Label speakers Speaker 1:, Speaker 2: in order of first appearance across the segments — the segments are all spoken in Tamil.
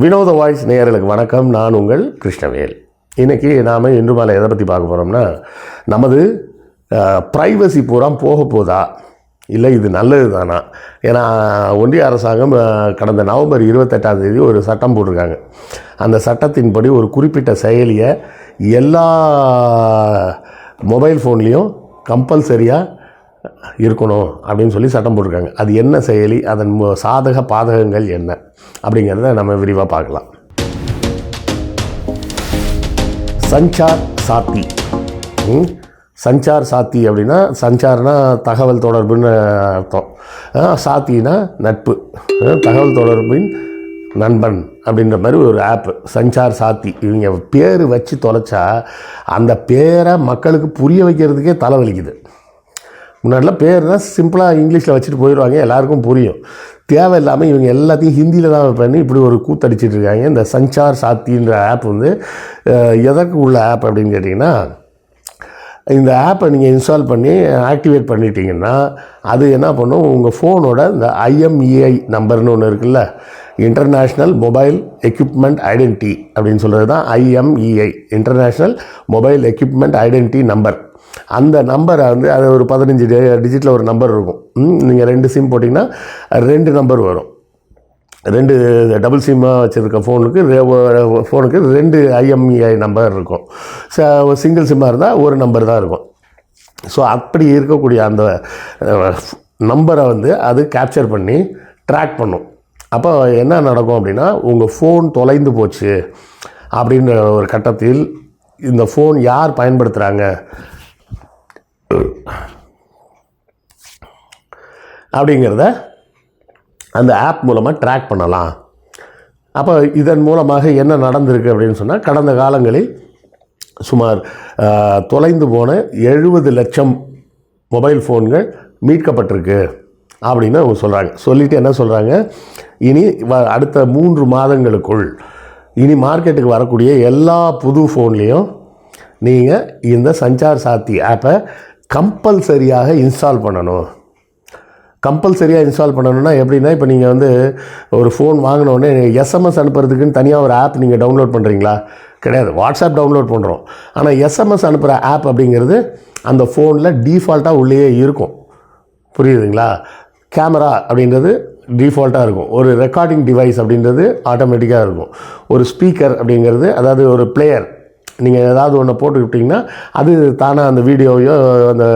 Speaker 1: வினோத வாய்ஸ் நேயர்களுக்கு வணக்கம். நான் உங்கள் கிருஷ்ணவேல். இன்றைக்கி நாம் இன்று மேலே எதை பற்றி பார்க்க போகிறோம்னா நமது ப்ரைவசி பூரா போக போதா? இல்லை இது நல்லது தானா? ஏன்னா ஒன்றிய அரசாங்கம் கடந்த நவம்பர் இருபத்தெட்டாம் தேதி ஒரு சட்டம் போட்டிருக்காங்க. அந்த சட்டத்தின்படி ஒரு குறிப்பிட்ட செயலியை எல்லா மொபைல் ஃபோன்லேயும் கம்பல்சரியாக இருக்கணும் அப்படின்னு சொல்லி சட்டம் போட்டிருக்காங்க. அது என்ன செயலி அதன் சாதக பாதகங்கள் என்ன அப்படிங்கிறத நம்ம விரிவாக பார்க்கலாம். சஞ்சார் சாத்தி. சஞ்சார் சாத்தி அப்படின்னா சஞ்சார்னா தகவல் தொடர்புன்னு அர்த்தம். சாத்தினா நட்பு. தகவல் தொடர்பின் நண்பன் அப்படின்ற மாதிரி ஒரு ஆப்பு சஞ்சார் சாத்தி. இவங்க பேர் வச்சு தொலைச்சா அந்த பேரை மக்களுக்கு புரிய வைக்கிறதுக்கே தலைவலிக்குது முன்னாடிலாம் பேர்னா சிம்பிளாக இங்கிலீஷில் வச்சுட்டு போயிடுவாங்க எல்லாருக்கும் புரியும். தேவையில்லாமல் இவங்க எல்லாத்தையும் ஹிந்தியில் தான் பண்ணி இப்படி ஒரு கூத்தடிச்சிட்டு இருக்காங்க. இந்த சஞ்சார் சாத்தின்ற ஆப் வந்து எதற்கு உள்ள ஆப் அப்படின்னு கேட்டிங்கன்னா இந்த ஆப்பை நீங்கள் இன்ஸ்டால் பண்ணி ஆக்டிவேட் பண்ணிட்டீங்கன்னா அது என்ன பண்ணும்? உங்கள் ஃபோனோட இந்த ஐஎம்இஐ நம்பர்னு ஒன்று இருக்குல்ல இன்டர்நேஷ்னல் மொபைல் எக்யூப்மெண்ட் ஐடென்டி அப்படின்னு சொல்கிறது தான் IMEI international mobile equipment identity number அந்த நம்பரை வந்து அது ஒரு பதினஞ்சு டிஜிட்டில் ஒரு நம்பர் இருக்கும். நீங்கள் ரெண்டு சிம் போட்டிங்கன்னா ரெண்டு நம்பர் வரும். ரெண்டு டபுள் சிம்மாக வச்சுருக்க ஃபோனுக்கு ஃபோனுக்கு ரெண்டு ஐஎம்இஐ நம்பர் இருக்கும். சிங்கிள் சிம்மாக இருந்தால் ஒரு நம்பர் தான் இருக்கும். ஸோ அப்படி இருக்கக்கூடிய அந்த நம்பரை வந்து அது கேப்சர் பண்ணி ட்ராக் பண்ணும். அப்போ என்ன நடக்கும் அப்படின்னா உங்கள் ஃபோன் தொலைந்து போச்சு அப்படின்ற ஒரு கட்டத்தில் இந்த ஃபோன் யார் பயன்படுத்துகிறாங்க அப்படிங்கிறத அந்த ஆப் மூலமாக ட்ராக் பண்ணலாம். அப்போ இதன் மூலமாக என்ன நடந்திருக்கு அப்படின்னு சொன்னால் கடந்த காலங்களில் சுமார் தொலைந்து போன எழுபது லட்சம் மொபைல் ஃபோன்கள் மீட்கப்பட்டிருக்கு அப்படின்னு அவங்க சொல்கிறாங்க சொல்லிட்டு என்ன சொல்கிறாங்க இனி வ- அடுத்த மூன்று மாதங்களுக்குள் இனி மார்க்கெட்டுக்கு வரக்கூடிய எல்லா புது ஃபோன்லேயும் நீங்கள் இந்த சஞ்சார் சாத்தி ஆப்பை கம்பல்சரியாக இன்ஸ்டால் பண்ணணும். கம்பல்சரியாக இன்ஸ்டால் பண்ணணும்னா எப்படின்னா இப்போ நீங்கள் வந்து ஒரு ஃபோன் வாங்கினோடனே எஸ்எம்எஸ் அனுப்புறதுக்குன்னு தனியாக ஒரு ஆப் நீங்கள் டவுன்லோட் பண்ணுறீங்களா கிடையாது. வாட்ஸ்அப் டவுன்லோட் பண்ணுறோம் ஆனால் எஸ்எம்எஸ் அனுப்புகிற ஆப் அப்படிங்கிறது அந்த ஃபோனில் டீஃபால்ட்டாக உள்ளேயே இருக்கும். புரியுதுங்களா? கேமரா அப்படின்றது டிஃபால்ட்டாக இருக்கும். ஒரு ரெக்கார்டிங் டிவைஸ் அப்படின்றது ஆட்டோமேட்டிக்காக இருக்கும். ஒரு ஸ்பீக்கர் அப்படிங்கிறது அதாவது ஒரு பிளேயர் நீங்கள் ஏதாவது ஒன்று போட்டுக்கிட்டிங்கன்னா அது தானாக அந்த வீடியோவையோ அந்த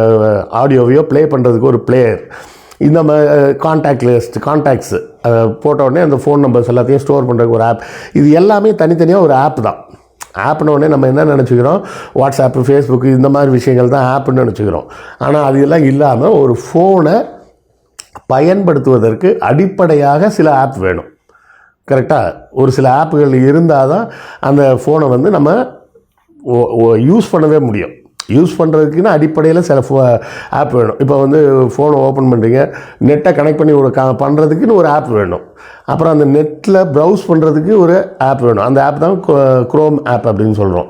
Speaker 1: ஆடியோவையோ ப்ளே பண்ணுறதுக்கு ஒரு பிளேயர் இந்த கான்டாக்ட் லிஸ்ட் கான்டாக்ட்ஸ் போட்ட உடனே அந்த ஃபோன் நம்பர்ஸ் எல்லாத்தையும் ஸ்டோர் பண்ணுறதுக்கு ஒரு ஆப் இது எல்லாமே தனித்தனியாக ஒரு ஆப் தான். ஆப்னோடனே நம்ம என்ன நினச்சிக்கிறோம்? வாட்ஸ்அப்பு ஃபேஸ்புக்கு இந்த மாதிரி விஷயங்கள் தான் ஆப்னு நினச்சிக்கிறோம். ஆனால் அது எல்லாம் இல்லாமல் ஒரு ஃபோனை பயன்படுத்துவதற்கு அடிப்படையாக சில ஆப் வேணும். கரெக்டாக ஒரு சில ஆப்புகள் இருந்தால் தான் அந்த ஃபோனை வந்து நம்ம யூஸ் பண்ணவே முடியும். யூஸ் பண்ணுறதுக்குன்னு அடிப்படையில் சில ஃபோ ஆப் வேணும். இப்போ வந்து ஃபோனை ஓப்பன் பண்ணுறீங்க நெட்டை கனெக்ட் பண்ணி ஒரு க பண்ணுறதுக்குன்னு ஒரு ஆப் வேணும். அப்புறம் அந்த நெட்டில் ப்ரௌஸ் பண்ணுறதுக்கு ஒரு ஆப் வேணும். அந்த ஆப் தான் குரோம் ஆப் அப்படின்னு சொல்கிறோம்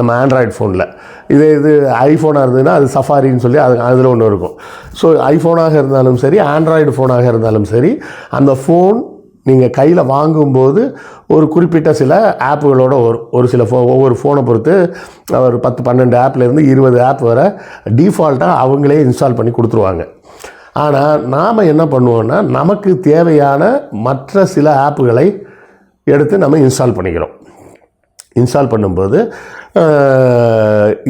Speaker 1: நம்ம ஆண்ட்ராய்டு ஃபோனில் இதே இது ஐஃபோனாக இருந்ததுன்னா அது சஃபாரின்னு சொல்லி அது அதில் ஒன்று இருக்கும். ஸோ ஐஃபோனாக இருந்தாலும் சரி ஆண்ட்ராய்டு ஃபோனாக இருந்தாலும் சரி அந்த ஃபோன் நீங்கள் கையில் வாங்கும்போது ஒரு குறிப்பிட்ட சில ஆப்புகளோட வரும் ஒரு சில ஃபோ ஒவ்வொரு ஃபோனை பொறுத்து ஒரு பத்து பன்னெண்டு ஆப்லேருந்து இருபது ஆப் வர டிஃபால்ட்டாக அவங்களே இன்ஸ்டால் பண்ணி கொடுத்துருவாங்க. ஆனால் நாம் என்ன பண்ணுவோன்னா நமக்கு தேவையான மற்ற சில ஆப்புகளை எடுத்து நம்ம இன்ஸ்டால் பண்ணிக்கிறோம். இன்ஸ்டால் பண்ணும்போது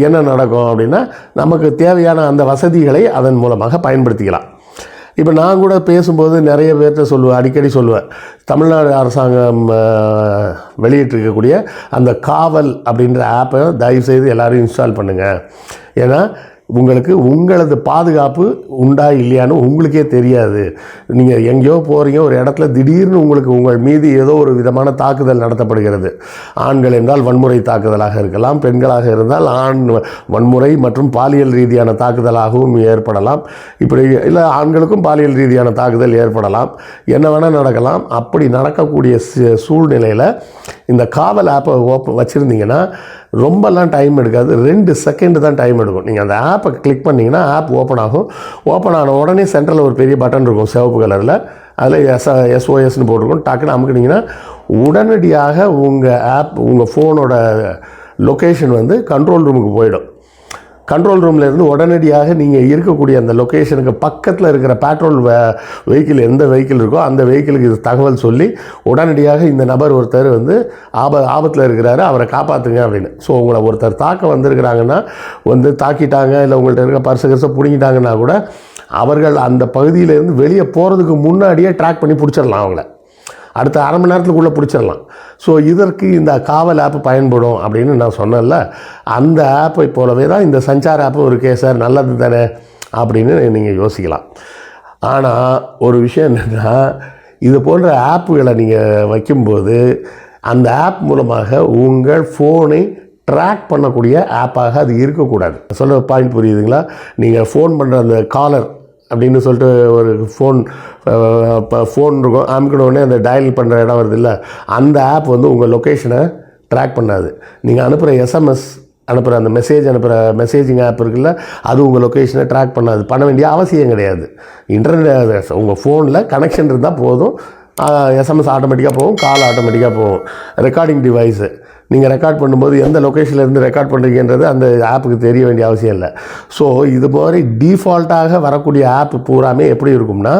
Speaker 1: என்ன நடக்கும் அப்படின்னா நமக்கு தேவையான அந்த வசதிகளை அதன் மூலமாக பயன்படுத்திக்கலாம். இப்போ நான் கூட பேசும்போது நிறைய பேர்கிட்ட சொல்லுவேன் அடிக்கடி சொல்லுவேன். தமிழ்நாடு அரசாங்கம் வெளியிட்டிருக்கக்கூடிய அந்த காவல் அப்படின்ற ஆப்பை தயவுசெய்து எல்லோரும் இன்ஸ்டால் பண்ணுங்கள் ஏன்னா உங்களுக்கு உங்களது பாதுகாப்பு உண்டா இல்லையான்னு உங்களுக்கே தெரியாது. நீங்கள் எங்கேயோ போகிறீங்க ஒரு இடத்துல திடீர்னு உங்களுக்கு உங்கள் மீது ஏதோ ஒரு விதமான தாக்குதல் நடத்தப்படுகிறது. ஆண்கள் என்றால் வன்முறை தாக்குதலாக இருக்கலாம் பெண்களாக இருந்தால் ஆண் வன்முறை மற்றும் பாலியல் ரீதியான தாக்குதலாகவும் ஏற்படலாம். இப்படி இல்லை ஆண்களுக்கும் பாலியல் ரீதியான தாக்குதல் ஏற்படலாம். என்ன வேணால் நடக்கலாம். அப்படி நடக்கக்கூடிய சூழ்நிலையில் இந்த காவல் ஆப்பை ஓப்ப வச்சுருந்தீங்கன்னா ரொம்பலாம் டைம் எடுக்காது. ரெண்டு செகண்டு தான் டைம் எடுக்கும். நீங்கள் அந்த ஆப்பை கிளிக் பண்ணிங்கன்னா ஆப் ஓப்பன் ஆகும். ஓப்பன் ஆன உடனே சென்டரில் ஒரு பெரிய பட்டன் இருக்கும் சிவப்பு கலரில் அதில் எஸ் எஸ்ஓஎஸ்னு போட்டிருக்கும். டக்குன்னு அமுக்கினீங்கன்னா உடனடியாக உங்கள் ஆப் உங்கள் ஃபோனோட லொக்கேஷன் வந்து கண்ட்ரோல் ரூமுக்கு போயிடும். கண்ட்ரோல் ரூமில் இருந்து உடனடியாக நீங்கள் இருக்கக்கூடிய அந்த லொக்கேஷனுக்கு பக்கத்தில் இருக்கிற பெட்ரோல் வெஹிக்கிள் எந்த வெஹிக்கிள் இருக்கோ அந்த வெஹிக்கிளுக்கு இது தகவல் சொல்லி உடனடியாக இந்த நபர் ஒருத்தர் வந்து ஆப ஆபத்தில் இருக்கிறாரு அவரை காப்பாற்றுங்க அப்படின்னு. ஸோ உங்களை ஒருத்தர் தாக்க வந்திருக்கிறாங்கன்னா வந்து தாக்கிட்டாங்க இல்லை உங்கள்கிட்ட இருக்க பர்ச கரிசை பிடிங்கிட்டாங்கன்னா கூட அவர்கள் அந்த பகுதியிலேருந்து வெளியே போகிறதுக்கு முன்னாடியே ட்ராக் பண்ணி பிடிச்சிடலாம் அவங்கள. அடுத்த அரை மணி நேரத்துக்குள்ளே பிடிச்சிடலாம். ஸோ இதற்கு இந்த காவல் ஆப் பயன்படும் அப்படின்னு நான் சொன்னேன்ல. அந்த ஆப்பை போலவே தான் இந்த சஞ்சார் ஆப்பும் இருக்கே சார். நல்லது தானே அப்படின்னு நீங்கள் யோசிக்கலாம். ஆனால் ஒரு விஷயம் என்னென்னா இது போன்ற ஆப்புகளை நீங்கள் வைக்கும்போது அந்த ஆப் மூலமாக உங்கள் ஃபோனை ட்ராக் பண்ணக்கூடிய ஆப்பாக அது இருக்கக்கூடாது. சொல்ல பாயிண்ட் புரியுதுங்களா? நீங்கள் ஃபோன் பண்ணுற அந்த காலர் அப்படின்னு சொல்லிட்டு ஒரு ஃபோன் இப்போ ஃபோன் இருக்கும். அமுக்கின உடனே அந்த டயல் பண்ணுற இடம் வருது இல்லை அந்த ஆப் வந்து உங்கள் லொக்கேஷனை ட்ராக் பண்ணாது. நீங்கள் அனுப்புகிற எஸ்எம்எஸ் அனுப்புகிற அந்த மெசேஜ் அனுப்புகிற மெசேஜிங் ஆப் இருக்குல்ல அது உங்கள் லொக்கேஷனை ட்ராக் பண்ணாது. பண்ண வேண்டிய அவசியம் கிடையாது. இன்டர்நெட் உங்கள் ஃபோனில் கனெக்ஷன் இருந்தால் போதும். எஸ்எம்எஸ் ஆட்டோமேட்டிக்காக போகும் கால் ஆட்டோமேட்டிக்காக போகும். ரெக்கார்டிங் டிவைஸு நீங்கள் ரெக்கார்ட் பண்ணும்போது எந்த லொக்கேஷனில் இருந்து ரெக்கார்ட் பண்ணுறீங்கன்றது அந்த ஆப்புக்கு தெரிய வேண்டிய அவசியம் இல்லை. ஸோ இது மாதிரி டிஃபால்ட்டாக வரக்கூடிய ஆப் பூராமே எப்படி இருக்கும்னா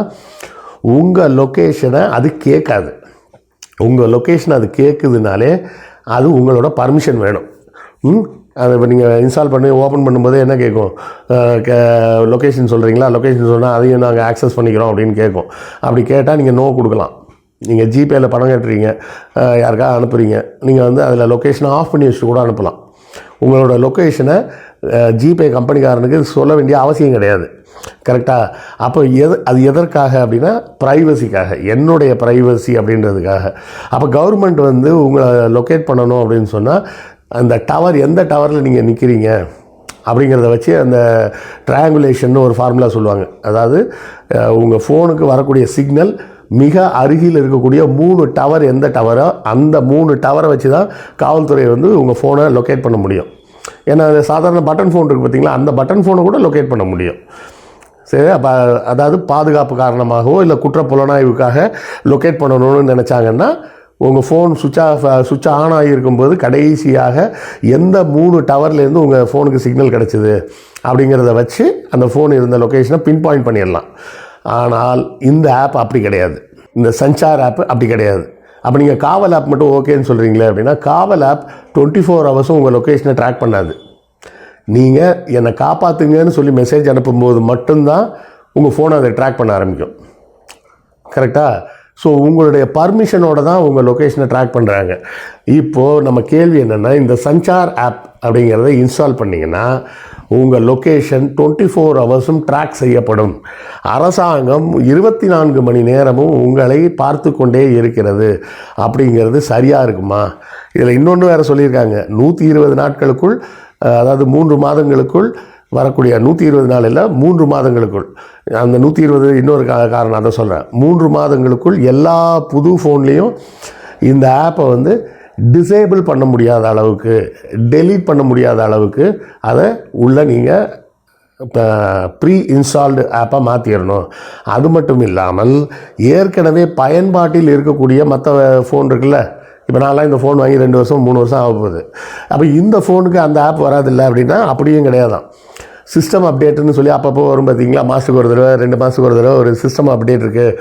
Speaker 1: உங்கள் லொக்கேஷனை அது கேட்காது. உங்கள் லொக்கேஷன் அது கேட்குதுனாலே அது உங்களோட பர்மிஷன் வேணும். ம்? அதை இப்போ நீங்கள் இன்ஸ்டால் பண்ணி ஓப்பன் பண்ணும்போது என்ன கேட்கும்? லொக்கேஷன் சொல்கிறீங்களா லொக்கேஷன் சொன்னால் அதையும் நாங்கள் ஆக்சஸ் பண்ணிக்கிறோம் அப்படின்னு கேட்கும். அப்படி கேட்டால் நீங்கள் நோ கொடுக்கலாம். நீங்கள் ஜிபேயில் பணம் கட்டுறீங்க அஹ், யாருக்கா அனுப்புகிறீங்க நீங்கள் வந்து அதில் லொக்கேஷனை ஆஃப் பண்ணி வச்சுட்டு கூட அனுப்பலாம். உங்களோட லொக்கேஷனை ஜிபே கம்பெனிக்காரனுக்கு சொல்ல வேண்டிய அவசியம் கிடையாது. கரெக்டாக அப்போ எது அது எதற்காக அப்படின்னா ப்ரைவசிக்காக என்னுடைய ப்ரைவசி அப்படின்றதுக்காக. அப்போ கவர்மெண்ட் வந்து உங்களை லொக்கேட் பண்ணணும் அப்படின்னு சொன்னால் அந்த டவர் எந்த டவரில் நீங்கள் நிற்கிறீங்க அப்படிங்கிறத வச்சு அந்த ட்ரையாங்குலேஷன் ஒரு ஃபார்முலா சொல்லுவாங்க. அதாவது உங்கள் ஃபோனுக்கு வரக்கூடிய சிக்னல் மிக அருகில் இருக்கக்கூடிய மூணு டவர் எந்த டவரோ அந்த மூணு டவரை வச்சு தான் காவல்துறை வந்து உங்கள் ஃபோனை லொக்கேட் பண்ண முடியும். ஏன்னா அது சாதாரண பட்டன் ஃபோன் இருக்குது பார்த்தீங்களா அந்த பட்டன் ஃபோனை கூட லொக்கேட் பண்ண முடியும். சரி அப்போ அதாவது பாதுகாப்பு காரணமாகவோ இல்லை குற்ற புலனாய்வுக்காக லொக்கேட் பண்ணணும்னு நினச்சாங்கன்னா உங்கள் ஃபோன் சுவிட்ச் ஆஃப் சுவிட்ச் ஆன் ஆகியிருக்கும்போது கடைசியாக எந்த மூணு டவர்லேருந்து உங்கள் ஃபோனுக்கு சிக்னல் கிடச்சிது? அப்படிங்கிறத வச்சு அந்த ஃபோன் இருந்த லொக்கேஷனை பின் பாயிண்ட் பண்ணிடலாம். ஆனால் இந்த ஆப் அப்படி கிடையாது. இந்த சஞ்சார் ஆப் அப்படி கிடையாது. அப்போ நீங்கள் காவல் ஆப் மட்டும் ஓகேன்னு சொல்கிறீங்களே அப்படின்னா காவல் ஆப் டுவெண்ட்டி ஃபோர் ஹவர்ஸும் உங்கள் லொக்கேஷனை ட்ராக் பண்ணாது. நீங்கள் என்னை காப்பாற்றுங்கன்னு சொல்லி மெசேஜ் அனுப்பும்போது மட்டும்தான் உங்கள் ஃபோனை அதை ட்ராக் பண்ண ஆரம்பிக்கும். கரெக்டாக ஸோ உங்களுடைய பர்மிஷனோட தான் உங்கள் லொக்கேஷனை ட்ராக் பண்ணுறாங்க இப்போது நம்ம கேள்வி என்னென்னா இந்த சஞ்சார் ஆப் அப்படிங்கிறத இன்ஸ்டால் பண்ணிங்கன்னா உங்கள் லொக்கேஷன் டுவெண்ட்டி ஃபோர் ஹவர்ஸும் ட்ராக் செய்யப்படும். அரசாங்கம் இருபத்தி நான்கு மணி நேரமும் உங்களை பார்த்து கொண்டே இருக்கிறது. அப்படிங்கிறது சரியாக இருக்குமா? இதில் இன்னொன்று வேறு சொல்லியிருக்காங்க. நூற்றி இருபது நாட்களுக்குள் அதாவது மூன்று மாதங்களுக்குள் வரக்கூடிய நூற்றி இருபது நாளில் மூன்று மாதங்களுக்குள். அந்த நூற்றி இருபது இன்னொரு கா காரணம் அதை சொல்கிறேன் மூன்று மாதங்களுக்குள் எல்லா புது ஃபோன்லேயும் இந்த ஆப்பை வந்து டிசேபிள் பண்ண முடியாத அளவுக்கு டெலீட் பண்ண முடியாத அளவுக்கு அதை உள்ளே நீங்கள் இப்போ ப்ரீ இன்ஸ்டால்டு ஆப்பாக மாற்றிடணும் அது மட்டும் இல்லாமல் ஏற்கனவே பயன்பாட்டில் இருக்கக்கூடிய மற்ற ஃபோன் இருக்குல்ல? இப்போ நான்லாம் இந்த ஃபோன் வாங்கி ரெண்டு வருஷம் மூணு வருஷம் ஆக போகுது. அப்போ இந்த ஃபோனுக்கு அந்த ஆப் வராதில்லை அப்படின்னா அப்படியும் கிடையாதான் சிஸ்டம் அப்டேட்டுன்னு சொல்லி அப்பப்போ வரும் பார்த்தீங்களா மாதத்துக்கு ஒரு தடவை ரெண்டு மாதத்துக்கு ஒரு தடவை ஒரு சிஸ்டம் அப்டேட் இருக்குது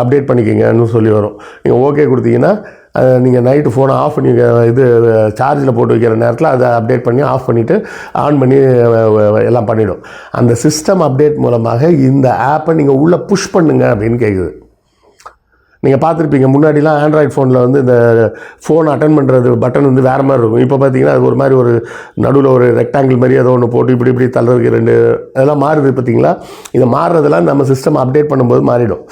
Speaker 1: அப்டேட் பண்ணிக்கிங்கன்னு சொல்லி வரும். நீங்கள் ஓகே கொடுத்தீங்கன்னா நீங்கள் நைட்டு ஃபோனை ஆஃப் பண்ணி இது சார்ஜில் போட்டு வைக்கிற நேரத்தில் அதை அப்டேட் பண்ணி ஆஃப் பண்ணிவிட்டு ஆன் பண்ணி எல்லாம் பண்ணிவிடும் அந்த சிஸ்டம் அப்டேட் மூலமாக இந்த ஆப்பை நீங்கள் உள்ளே புஷ் பண்ணுங்க அப்படின்னு கேட்குது நீங்கள் பார்த்துருப்பீங்க முன்னாடிலாம் ஆண்ட்ராய்ட் ஃபோனில் வந்து இந்த ஃபோன் அட்டன் பண்ணுறது பட்டன் வந்து வேறு மாதிரி இருக்கும். இப்போ பார்த்தீங்கன்னா அது ஒரு மாதிரி ஒரு நடுவில் ஒரு ரெக்டாங்கிள் மாதிரி ஏதோ ஒன்று போட்டு இப்படி இப்படி தள்ளுறதுக்கு ரெண்டு அதெல்லாம் மாறுது பார்த்தீங்களா இதை மாறுறதெல்லாம் நம்ம சிஸ்டம் அப்டேட் பண்ணும்போது மாறிடும்.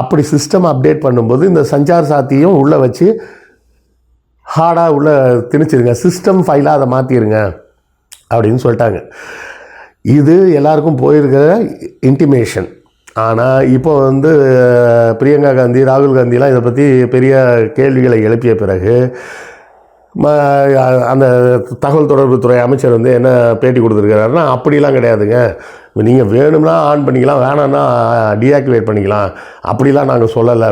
Speaker 1: அப்படி சிஸ்டம் அப்டேட் பண்ணும்போது இந்த சஞ்சார் சாத்தியும் உள்ளே வச்சு ஹார்டாக உள்ளே திணிச்சிருங்க. சிஸ்டம் ஃபைலாக அதை மாற்றிடுங்க அப்படின்னு சொல்லிட்டாங்க. இது எல்லாருக்கும் போயிருக்கிற இன்டிமேஷன் ஆனால் இப்போ வந்து பிரியங்கா காந்தி ராகுல் காந்திலாம் இதை பற்றி பெரிய கேள்விகளை எழுப்பிய பிறகு ம அந்த தகவல் தொடர்புத்துறை அமைச்சர் வந்து என்ன பேட்டி கொடுத்துருக்காருன்னா அப்படிலாம் கிடையாதுங்க. நீங்கள் வேணும்னா ஆன் பண்ணிக்கலாம் வேணாம்னா டீஆக்டிவேட் பண்ணிக்கலாம். அப்படிலாம் நாங்கள் சொல்லலை.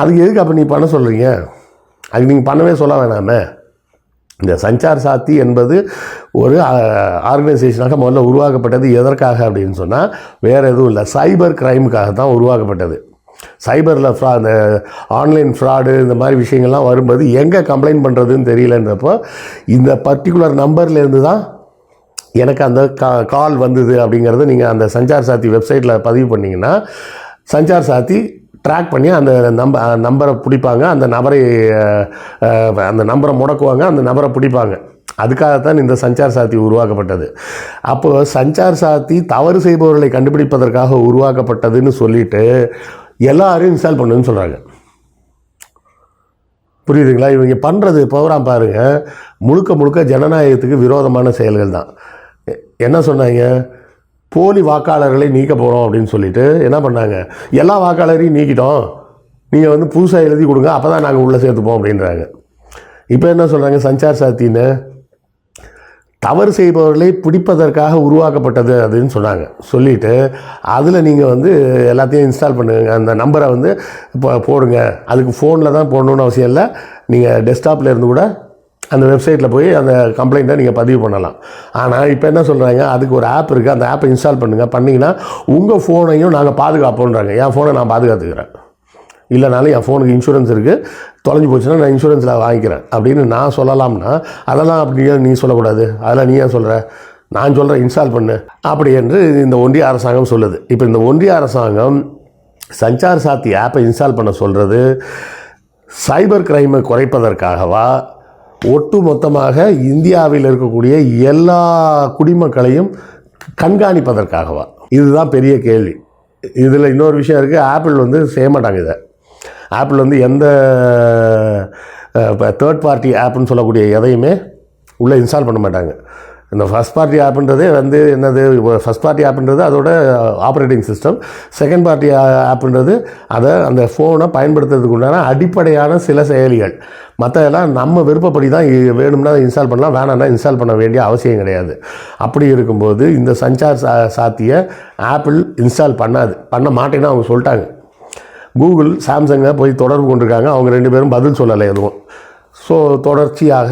Speaker 1: அதுக்கு எதுக்கு அப்போ நீ பண்ண சொல்கிறீங்க அதுக்கு நீங்கள் பண்ணவே சொல்ல வேணாமே. இந்த சஞ்சார் சாத்தி என்பது ஒரு ஆர்கனைசேஷனாக முதல்ல உருவாக்கப்பட்டது எதற்காக அப்படின்னு சொன்னால் வேறு எதுவும் இல்லை. சைபர் க்ரைமுக்காக தான் உருவாக்கப்பட்டது. சைபரில் ஃப்ரா இந்த ஆன்லைன் ஃப்ராடு இந்த மாதிரி விஷயங்கள்லாம் வரும்போது எங்கே கம்ப்ளைண்ட் பண்ணுறதுன்னு தெரியலன்றப்போ இந்த பர்டிகுலர் நம்பர்லேருந்து தான் எனக்கு அந்த கா கால் வந்தது அப்படிங்கிறத நீங்கள் அந்த சஞ்சார் சாத்தி வெப்சைட்டில் பதிவு பண்ணிங்கன்னா சஞ்சார் சாத்தி ட்ராக் பண்ணி அந்த நம்ப நம்பரை பிடிப்பாங்க அந்த நபரை அந்த நம்பரை முடக்குவாங்க அந்த நபரை பிடிப்பாங்க. அதுக்காகத்தான் இந்த சஞ்சார் சாத்தி உருவாக்கப்பட்டது. அப்போது சஞ்சார் சாத்தி தவறு செய்பவர்களை கண்டுபிடிப்பதற்காக உருவாக்கப்பட்டதுன்னு சொல்லிட்டு எல்லாரும் இன்ஸ்டால் பண்ணுன்னு சொல்கிறாங்க புரியுதுங்களா? இவங்க பண்ணுறது ப்ரோக்ராம் பாருங்க. முழுக்க முழுக்க ஜனநாயகத்துக்கு விரோதமான செயல்கள் தான் என்ன சொன்னாங்க? போலி வாக்காளர்களை நீக்க போகிறோம் அப்படின்னு சொல்லிட்டு என்ன பண்ணாங்க? எல்லா வாக்காளரையும் நீக்கிட்டோம். நீங்கள் வந்து புதுசாக எழுதி கொடுங்க அப்போ தான் நாங்கள் உள்ளே சேர்த்துப்போம் அப்படின்றாங்க. இப்போ என்ன சொல்கிறாங்க சஞ்சார் சாத்தின்னு தவறு செய்பவர்களை பிடிப்பதற்காக உருவாக்கப்பட்டது அப்படின்னு சொன்னாங்க. சொல்லிவிட்டு அதில் நீங்கள் வந்து எல்லாத்தையும் இன்ஸ்டால் பண்ணுங்க. அந்த நம்பரை வந்து இப்போ போடுங்க. அதுக்கு ஃபோனில் தான் போடணுன்னு அவசியம் இல்லை. நீங்கள் டெஸ்க்டாப்பில் இருந்து கூட அந்த வெப்சைட்டில் போய் அந்த கம்ப்ளைண்ட்டை நீங்கள் பதிவு பண்ணலாம். ஆனால் இப்போ என்ன சொல்கிறாங்க அதுக்கு ஒரு ஆப் இருக்குது அந்த ஆப்பை இன்ஸ்டால் பண்ணுங்கள் பண்ணிங்கன்னா உங்கள் ஃபோனையும் நாங்கள் பாதுகாப்போன்றாங்க. என் ஃபோனை நான் பாதுகாத்துக்கிறேன். இல்லைனாலும் என் ஃபோனுக்கு இன்சூரன்ஸ் இருக்குது தொலைஞ்சு போச்சுன்னா நான் இன்சூரன்ஸில் வாங்கிக்கிறேன். அப்படின்னு நான் சொல்லலாம்னா அதெல்லாம் அப்படியே நீ சொல்லக்கூடாது? அதெல்லாம் நீ ஏன் சொல்கிற நான் சொல்கிறேன் இன்ஸ்டால் பண்ணு. அப்படி என்று இந்த ஒன்றிய அரசாங்கம் சொல்லுது. இப்போ இந்த ஒன்றிய அரசாங்கம் சஞ்சார் சாத்தி ஆப்பை இன்ஸ்டால் பண்ண சொல்கிறது சைபர் கிரைமை குறைப்பதற்காகவா? ஒட்டு மொத்தமாக இந்தியாவில் இருக்கக்கூடிய எல்லா குடிமக்களையும் கண்காணிப்பதற்காகவா? இதுதான் பெரிய கேள்வி. இதில் இன்னொரு விஷயம் இருக்குது ஆப்பிள் வந்து செய்ய மாட்டாங்க இதை. ஆப்பிள் வந்து எந்த இப்போ தேர்ட் பார்ட்டி ஆப்புன்னு சொல்லக்கூடிய எதையுமே உள்ளே இன்ஸ்டால் பண்ண மாட்டாங்க. இந்த ஃபஸ்ட் பார்ட்டி ஆப்புன்றதே வந்து என்னது ஃபஸ்ட் பார்ட்டி ஆப்புன்றது அதோட ஆப்ரேட்டிங் சிஸ்டம் செகண்ட் பார்ட்டி ஆப்புன்றது அதை அந்த ஃபோனை பயன்படுத்துறதுக்கு உண்டான அடிப்படையான சில செயலிகள். மற்றதெல்லாம் நம்ம விருப்பப்படி தான் வேணும்னா இன்ஸ்டால் பண்ணலாம் வேணாம்னா இன்ஸ்டால் பண்ண வேண்டிய அவசியம் கிடையாது. அப்படி இருக்கும்போது இந்த சஞ்சார் சா சாத்திய ஆப்பிள் இன்ஸ்டால் பண்ணாது. பண்ண மாட்டேன்னு அவங்க சொல்லிட்டாங்க. கூகுள் சாம்சங்கை போய் தொடர்பு கொண்டிருக்காங்க. அவங்க ரெண்டு பேரும் பதில் சொல்லலை எதுவும். ஸோ தொடர்ச்சியாக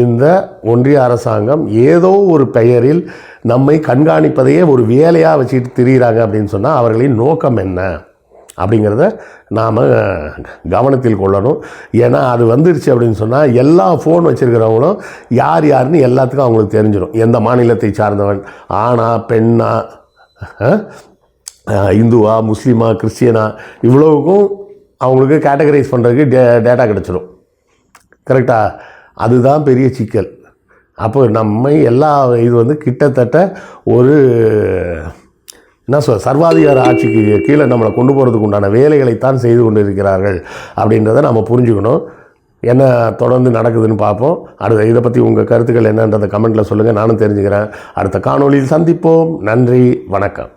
Speaker 1: இந்த ஒன்றிய அரசாங்கம் ஏதோ ஒரு பெயரில் நம்மை கண்காணிப்பதையே ஒரு வேலையாக வச்சுட்டு திரியிறாங்க அப்படின்னு சொன்னால் அவர்களின் நோக்கம் என்ன? அப்படிங்கிறத நாம் கவனத்தில் கொள்ளணும். ஏன்னா அது வந்துருச்சு அப்படின்னு சொன்னால் எல்லா ஃபோன் வச்சுருக்கிறவங்களும் யார் யாருன்னு எல்லாத்துக்கும் அவங்களுக்கு தெரிஞ்சிடும் எந்த மாநிலத்தை சார்ந்தவன்? ஆணா பெண்ணா இந்துவா முஸ்லீமா கிறிஸ்டியனா? இவ்வளவுக்கும் அவங்களுக்கு கேட்டகரைஸ் பண்ணுறதுக்கு டே டேட்டா கிடச்சிடும் கரெக்டா? அதுதான் பெரிய சிக்கல். அப்போ நம்ம எல்லா இது வந்து கிட்டத்தட்ட ஒரு என்ன சொல் சர்வாதிகார ஆட்சிக்கு கீழே நம்மளை கொண்டு போகிறதுக்கு உண்டான வேலைகளைத்தான் செய்து கொண்டு இருக்கிறார்கள் அப்படின்றத நம்ம புரிஞ்சுக்கணும். என்ன தொடர்ந்து நடக்குதுன்னு பார்ப்போம். அடுத்த இதை பற்றி உங்கள் கருத்துக்கள் என்னன்றதை கமெண்ட்டில் சொல்லுங்கள் நானும் தெரிஞ்சுக்கிறேன். அடுத்த காணொளியில் சந்திப்போம். நன்றி. வணக்கம்.